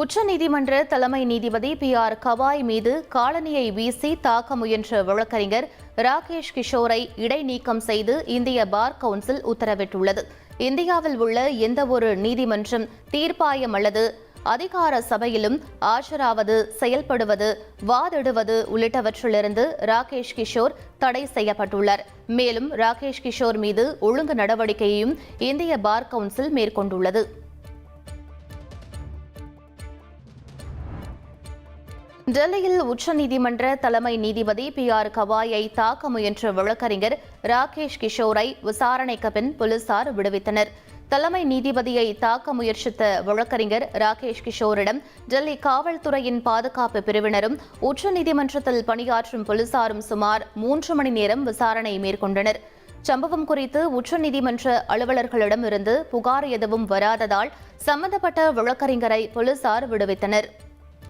உச்சநீதிமன்ற தலைமை நீதிபதி பி ஆர் கவாய் மீது காலனியை வீசி தாக்க முயன்ற வழக்கறிஞர் ராகேஷ் கிஷோரை இடைநீக்கம் செய்து இந்திய பார் கவுன்சில் உத்தரவிட்டுள்ளது. இந்தியாவில் உள்ள எந்தவொரு நீதிமன்றம் தீர்ப்பாயம் அல்லது அதிகார சபையிலும் ஆஜராவது செயல்படுவது வாதிடுவது உள்ளிட்டவற்றிலிருந்து ராகேஷ் கிஷோர் தடை செய்யப்பட்டுள்ளார். மேலும் ராகேஷ் கிஷோர் மீது ஒழுங்கு நடவடிக்கையையும் இந்திய பார் கவுன்சில் மேற்கொண்டுள்ளது. டெல்லியில் உச்சநீதிமன்ற தலைமை நீதிபதி பி ஆர் கவாயை தாக்க முயன்ற வழக்கறிஞர் ராகேஷ் கிஷோரை விசாரணைக்கு பின் போலீசார் விடுவித்தனர். தலைமை நீதிபதியை தாக்க முயற்சித்த வழக்கறிஞர் ராகேஷ் கிஷோரிடம் டெல்லி காவல்துறையின் பாதுகாப்பு பிரிவினரும் உச்சநீதிமன்றத்தில் பணியாற்றும் போலீசாரும் சுமார் மூன்று மணி நேரம் விசாரணை மேற்கொண்டனர். சம்பவம் குறித்து உச்சநீதிமன்ற அலுவலர்களிடமிருந்து புகார் எதுவும் வராததால் சம்பந்தப்பட்ட வழக்கறிஞரை போலீசார் விடுவித்தனர்.